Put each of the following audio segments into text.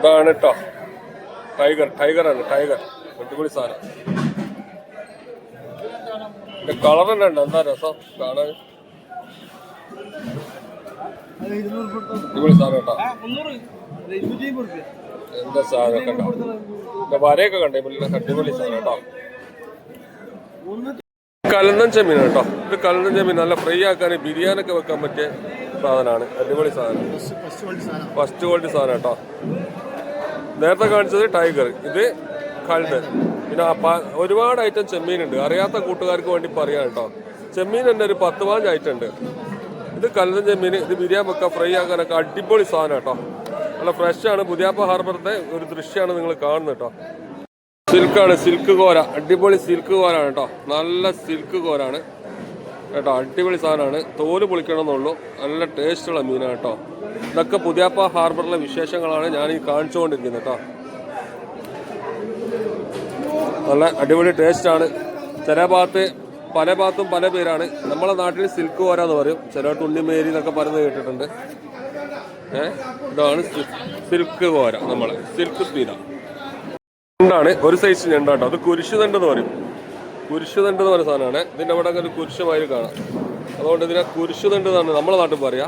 ഇതാണ് കേട്ടോ tiger ടൈഗറാണ് tiger. അടിപൊളി സാധനം. ഇതിന്റെ കളർ തന്നെ ഉണ്ട്. എന്താ രസം? കാണാൻ. അടിപൊളി സാധനം കേട്ടോ എന്താ സാധനം കണ്ടോ വരയൊക്കെ കണ്ടേ? അടിപൊളി സാധനം കേട്ടോ കലന്തൻ ചെമ്മീൻ കേട്ടോ ഇത് കലന്തൻ ചെമ്മീൻ നല്ല ഫ്രൈ ആക്കാൻ ബിരിയാണി ഒക്കെ വെക്കാൻ പറ്റിയ സാധനമാണ്. അടിപൊളി സാധനം. ഫസ്റ്റ് ക്വാളിറ്റി സാധനം കേട്ടോ നേരത്തെ കാണിച്ചത് ടൈഗർ ഇത് കൽഡ് പിന്നെ ഒരുപാട് ഐറ്റം ചെമ്മീൻ ഉണ്ട് അറിയാത്ത കൂട്ടുകാർക്ക് വേണ്ടി പറയാം കേട്ടോ. ചെമ്മീൻ തന്നെ ഒരു പത്ത് പാഞ്ച് ഐറ്റം ഉണ്ട്. ഇത് കല്ലൻ ചെമ്മീൻ ഇത് ബിരിയാണി വെക്കുക ഫ്രൈ ആക്കാനൊക്കെ അടിപൊളി സാധനം കേട്ടോ. നല്ല ഫ്രഷ് ആണ്. പുതിയാപ്പ ഹാർബറിന്റെ ഒരു ദൃശ്യമാണ് നിങ്ങൾ കാണുന്നത് കേട്ടോ. സിൽക്കാണ് സിൽക്ക് കോര. അടിപൊളി സിൽക്ക് കോരാണ് കേട്ടോ. നല്ല സിൽക്ക് കോരാണ്. കേട്ടോ അടിപൊളി സാധനമാണ്. തോൽ പൊളിക്കണമെന്നുള്ളൂ. നല്ല ടേസ്റ്റുള്ള മീനാണ് കേട്ടോ. ഇതൊക്കെ പുതിയാപ്പ ഹാർബറിലെ വിശേഷങ്ങളാണ് ഞാൻ ഈ കാണിച്ചുകൊണ്ടിരിക്കുന്നത് കേട്ടോ. നല്ല അടിപൊളി ടേസ്റ്റാണ് ചില ഭാഗത്ത് പല ഭാഗത്തും പല പേരാണ്. നമ്മളെ നാട്ടിൽ സിൽക്ക് പോരാന്ന് പറയും. ചില ഉണ്ണിമേരി എന്നൊക്കെ പറയുന്നത് കേട്ടിട്ടുണ്ട്. ഏഹ് ഇതാണ് സിൽക്ക് പോര നമ്മളെ. സിൽക്ക് സ്പീന ഞണ്ടാണ് ഒരു സൈസ് ഞണ്ടാട്ടോ അത് കുരിശുതണ്ട് എന്ന് പറയും. കുരിശുതണ്ട് എന്ന് പറയുന്ന സാധനമാണ്. ഇതിന്റെ അവിടെ അങ്ങനെ കുരിശുമായി കാണാം. അതുകൊണ്ട് ഇതിനെ കുരിശുതണ്ട് എന്നാണ് നമ്മളെ നാട്ടിൽ പറയാ.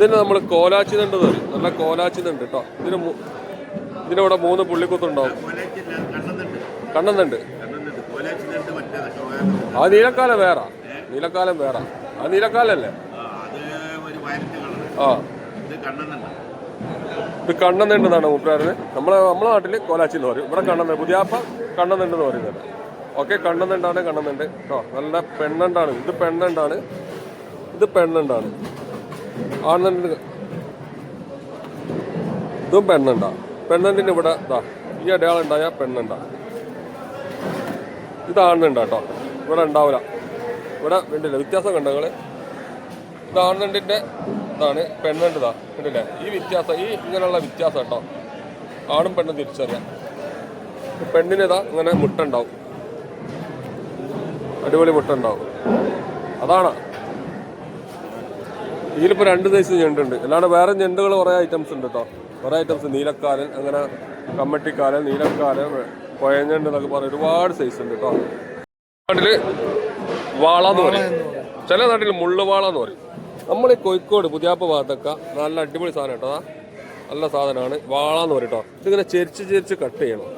ഇതിന് നമ്മൾ കോലാച്ചി തണ്ട് തരും നല്ല കോലാച്ചി തണ്ട് കേട്ടോ ഇതിന് ഇതിനവിടെ മൂന്ന് പുള്ളിക്കുത്തുണ്ടാവും. കണ്ണന്നുണ്ട്. ആ നീലക്കാലം വേറെ. നീലക്കാലം വേറെ. ആ നീലക്കാലല്ലേ? ആ. ഇത് കണ്ണന്നുണ്ടെന്നാണ് മൂപ്പരാറിന് നമ്മളെ നമ്മളെ നാട്ടിൽ കോലാച്ചി എന്ന് പറയും. ഇവിടെ കണ്ണന്ന് പുതിയാപ്പ കണ്ണന്നുണ്ട് എന്ന് പറയുന്നത് ഓക്കെ കണ്ണന്നുണ്ടാണ് കണ്ണന്നുണ്ട്. കേട്ടോ നല്ല പെണ്ണണ്ടാണ്. ഇത് പെണ്ണണ്ടാണ്. ഇത് പെണ്ണണ്ടാണ്. ആണെന്നുണ്ട് ഇതും പെണ്ണുണ്ട. പെണ്ണണ്ടിന് ഇവിടെ ഇതാ ഈ അടയാളം ഉണ്ടായ പെണ്ണണ്ട. ഇത് ആണുണ്ട കേട്ടോ ഇവിടെ ഉണ്ടാവില്ല ഇവിടെ വേണ്ടില്ല വ്യത്യാസം കണ്ടോ നിങ്ങൾ? ഇത് ആണുണ്ടിന്റെ ഇതാണ് പെണ്ണുണ്ടതാ കണ്ടില്ലേ? ഈ വ്യത്യാസം ഈ ഇങ്ങനെയുള്ള വ്യത്യാസം കേട്ടോ ആണും പെണ്ണും തിരിച്ചറിയാം. പെണ്ണിനിതാ ഇങ്ങനെ മുട്ട ഉണ്ടാവും അടിപൊളി മുട്ട ഉണ്ടാവും അതാണ് ഇതിലിപ്പോൾ രണ്ട് സൈസ് ഞണ്ടുണ്ട്. അല്ലാണ്ട് വേറെ ഞണ്ടുകൾ കുറേ ഐറ്റംസ് ഉണ്ട് കേട്ടോ കുറേ ഐറ്റംസ് നീലക്കാലൻ അങ്ങനെ കമ്മട്ടിക്കാലൻ നീലക്കാലൻ കൊയഞ്ഞണ്ട് എന്നൊക്കെ പറഞ്ഞ ഒരുപാട് സൈസ് ഉണ്ട് കേട്ടോ നാട്ടിൽ വാള എന്ന് പറയും. ചില നാട്ടിൽ മുള്ളുവാള എന്ന് പറയും. നമ്മൾ ഈ കോഴിക്കോട് പുതിയാപ്പ ഭാഗത്തൊക്കെ നല്ല അടിപൊളി സാധനം കേട്ടോ നല്ല സാധനമാണ് വാള എന്ന് പറയും കേട്ടോ ഇതിങ്ങനെ ചെരിച്ച് ചെരിച്ച് കട്ട് ചെയ്യണം.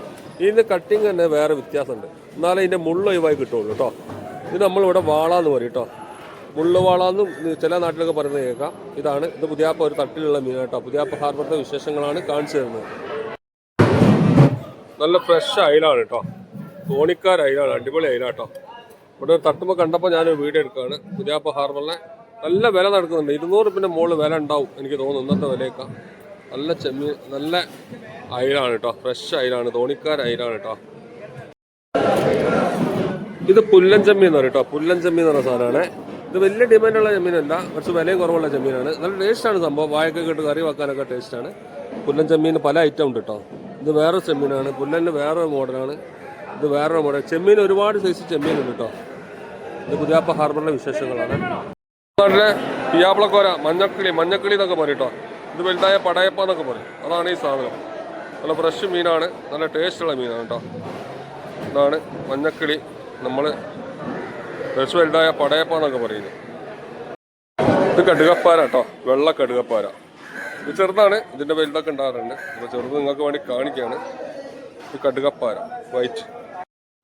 ഇതിന്റെ കട്ടിങ് തന്നെ വേറെ വ്യത്യാസമുണ്ട്. എന്നാലേ ഇതിന്റെ മുള്ള ഒഴിവായി കിട്ടുള്ളൂ കേട്ടോ ഇത് നമ്മളിവിടെ വാള എന്ന് പറയും കേട്ടോ മുള്ളുവാള എന്നും ചില നാട്ടിലൊക്കെ പറയുന്നത് കേൾക്കാം. ഇതാണ് ഇത് പുതിയാപ്പ ഒരു തട്ടിലുള്ള മീൻ കേട്ടോ. പുതിയാപ്പ ഹാർബറിന്റെ വിശേഷങ്ങളാണ് കാണിച്ചു തരുന്നത്. നല്ല ഫ്രഷ് അയിലാണ് കേട്ടോ. തോണിക്കാർ അയിലാണ് അടിപൊളി അയില കേട്ടോ. ഇവിടെ ഒരു തട്ടുമ്പോൾ കണ്ടപ്പോൾ ഞാൻ വീഡിയോ എടുക്കുകയാണ്. പുതിയാപ്പ ഹാർബറിലെ നല്ല വില നടക്കുന്നുണ്ട്. ഇരുന്നൂറ് പിന്നെ മുകളിൽ വില ഉണ്ടാവും എനിക്ക് തോന്നുന്നു. ഇന്നത്തെ വിലയൊക്കെ. നല്ല ചെമ്മീൻ നല്ല അയിലാണ് കേട്ടോ. ഫ്രഷ് അയിലാണ് തോണിക്കാർ അയിലാണ് കേട്ടോ. ഇത് പുല്ലൻ ചെമ്മീൻ എന്ന് പറയും കേട്ടോ. പുല്ലൻ ചെമ്മീൻ എന്ന് പറഞ്ഞ സാധനമാണ്. ഇത് വലിയ ഡിമാൻഡുള്ള ചെമ്മീനല്ല കുറച്ച് വിലയും കുറവുള്ള ചെമ്മീനാണ്. നല്ല ടേസ്റ്റാണ് സംഭവം. വായൊക്കെ കേട്ട് കറി വെക്കാനൊക്കെ ടേസ്റ്റാണ് പുല്ലൻ ചെമ്മീൻ പല ഐറ്റം ഉണ്ട് കേട്ടോ ഇത് വേറെ ചെമ്മീനാണ്. പുല്ലന് വേറൊരു മോഡലാണ് ഇത് വേറൊരു മോഡൽ ചെമ്മീൻ ഒരുപാട് സൈസ് ചെമ്മീൻ ഉണ്ട് കേട്ടോ ഇത് പുതിയാപ്പ ഹാർബറിലെ വിശേഷങ്ങളാണ്. നാട്ടിലെ പിയാപ്പിളക്കോര മഞ്ഞക്കിളി മഞ്ഞക്കിളി എന്നൊക്കെ പറയും കേട്ടോ ഇത് വലുതായ പടയപ്പ എന്നൊക്കെ പറയും. അതാണ് ഈ സാധനം. നല്ല ഫ്രഷ് മീനാണ്. നല്ല ടേസ്റ്റുള്ള മീനാണ് കേട്ടോ ഇതാണ് മഞ്ഞക്കിളി. നമ്മൾ ഫ്രഷ് വലുതായ പടയപ്പ എന്നൊക്കെ പറയുന്നത്. ഇത് കടുകപ്പാര കേട്ടോ. വെള്ള കടുകപ്പാര. ഇത് ചെറുതാണ്. ഇതിന്റെ വലുതൊക്കെ ഉണ്ടാകാറുണ്ട്. അപ്പോൾ ചെറുത് നിങ്ങൾക്ക് വേണ്ടി കാണിക്കുകയാണ് ഇത് കടുകപ്പാര. വൈറ്റ്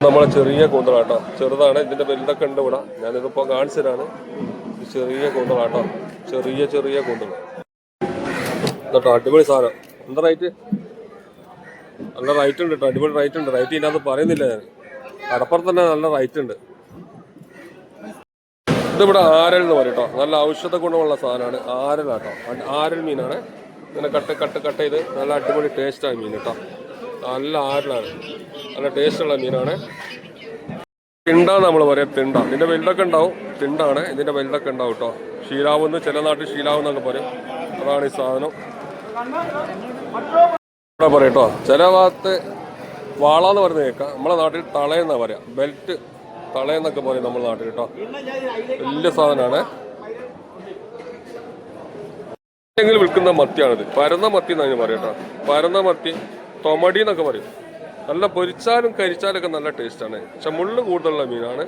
നമ്മളെ ചെറിയ കൂന്തളാട്ടോ ചെറുതാണ്. ഇതിന്റെ വലുതൊക്കെ ഉണ്ട് ഇവിടെ. ഞാനിതിപ്പോൾ കാണിച്ചു തരാണ് ഇത് ചെറിയ കൂന്തളാട്ടോ ചെറിയ ചെറിയ കൂന്തള. കേട്ടോ അടിപൊളി സാധനം. എന്താ റൈറ്റ് നല്ല റൈറ്റ് ഉണ്ട് കേട്ടോ. അടിപൊളി റൈറ്റ് ഉണ്ട്. റൈറ്റ് ഇതിനകത്ത് പറയുന്നില്ല ഞാൻ. കടപ്പുറത്ത് തന്നെ നല്ല റൈറ്റ് ഉണ്ട്. ഇതിവിടെ ആരൽ എന്ന് പറയും കേട്ടോ. നല്ല ഔഷധ ഗുണമുള്ള സാധനമാണ്. ആരലാട്ടോ അ- ആരൽ മീനാണ്. ഇങ്ങനെ കട്ട് കട്ട് കട്ട് ചെയ്ത് നല്ല അടിപൊളി ടേസ്റ്റായ മീൻ കേട്ടോ. നല്ല ആരലാണ്. നല്ല ടേസ്റ്റുള്ള മീനാണ്. തിണ്ട നമ്മൾ പറയാം തിണ്ട. ഇതിന്റെ വലുതൊക്കെ ഉണ്ടാവും. തിണ്ടാണ്. ഇതിന്റെ വലുതൊക്കെ ഉണ്ടാവും കേട്ടോ. ഷീലാവെന്ന് ചില നാട്ടിൽ ഷീലാവ് എന്നൊക്കെ പറയും. അതാണ് ഈ സാധനം. ഇവിടെ പറയും ചില ഭാഗത്ത് വാള എന്ന് പറയുന്നത് കേൾക്കാം. നമ്മളെ നാട്ടിൽ തളയെന്നാ പറയാം. ബെൽറ്റ് തളയെന്നൊക്കെ പറയും നമ്മുടെ നാട്ടിൽ കേട്ടോ വലിയ സാധനമാണ് എങ്കിൽ വിൽക്കുന്ന മത്തിയാണിത്. പരന്ന മത്തി എന്നാണ് പറയാം കേട്ടോ പരന്ന മത്തി തൊമടി എന്നൊക്കെ പറയും. നല്ല പൊരിച്ചാലും കരിച്ചാലൊക്കെ നല്ല ടേസ്റ്റാണ് പക്ഷെ മുള്ളു കൂടുതലുള്ള മീനാണ്.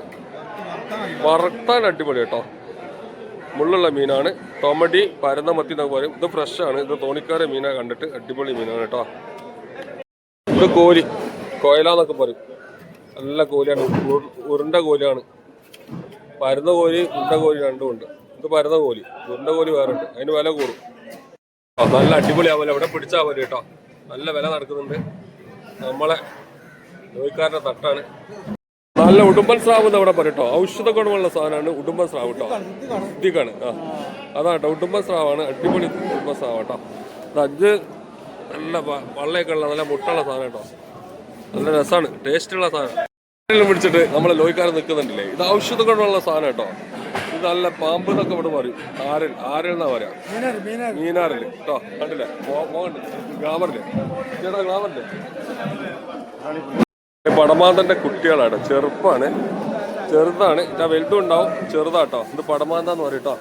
വറുത്താൻ അടിപൊളി കേട്ടോ മുള്ളുള്ള മീനാണ്. തൊമടി പരന്ന മത്തി എന്നൊക്കെ പറയും. ഇത് ഫ്രഷാണ് ഇത് തോണിക്കാരെ മീനാണ് കണ്ടിട്ട് അടിപൊളി മീനാണ് കേട്ടോ ഇത് കോലി കോയലാന്നൊക്കെ പറയും. നല്ല കോലിയാണ്. ഉരു- ഉരുണ്ട കോലിയാണ്. പരന്ന കോലി ഉരുണ്ട കോലി രണ്ടും ഉണ്ട്. ഇത് പരന്ന കോലി. ഉരുണ്ട കോലി വേറെ ഉണ്ട്. അതിന് വില കൂടും. നല്ല അടിപൊളിയാവല്ലോ? ഇവിടെ പിടിച്ചാൽ മതി കേട്ടോ. നല്ല വില നടക്കുന്നുണ്ട്. നമ്മളെ ജോലിക്കാരുടെ തട്ടാണ്. നല്ല ഉടുമ്പൻ സ്രാവ് എന്ന് അവിടെ പറയട്ടോ. ഔഷധ ഗുണമുള്ള സാധനമാണ് ഉടുമ്പൻ സ്രാവ് കേട്ടോ. ഇതിക്കാണ് ആ അതാ കേട്ടോ. ഉടുമ്പൻ സ്രാവാണ്. അടിപൊളി ഉടുമ്പൻ സ്രാവ് കേട്ടോ. അഞ്ച് നല്ല വള്ളയൊക്കെ ഉള്ള നല്ല മുട്ടുള്ള സാധനം കേട്ടോ. നല്ല രസമാണ്. ടേസ്റ്റുള്ള സാധനം. പിടിച്ചിട്ട് നമ്മളെ ലോയിക്കാരൻ നിൽക്കുന്നുണ്ടല്ലേ? ഇത് ഔഷധം കൊണ്ടുള്ള സാധനം കേട്ടോ. ഇത് നല്ല പാമ്പ് എന്നൊക്കെ ഇവിടെ പറയും. ആരൽ ആരൽ എന്നാ പറയാ? മീനാറിൽ കേട്ടോ. കണ്ടില്ലേ? ഗ്ലാമറില്ലേ? ചേട്ടാ ഗ്ലാമറില്ലേ? പടമാന്തന്റെ കുട്ടികളാണ്. ചെറുപ്പാണ്. ചെറുതാണ്. ഇതാ വലുതും ഉണ്ടാവും. ചെറുതാട്ടോ ഇത് പടമാന്താന്ന് പറയും കേട്ടോ.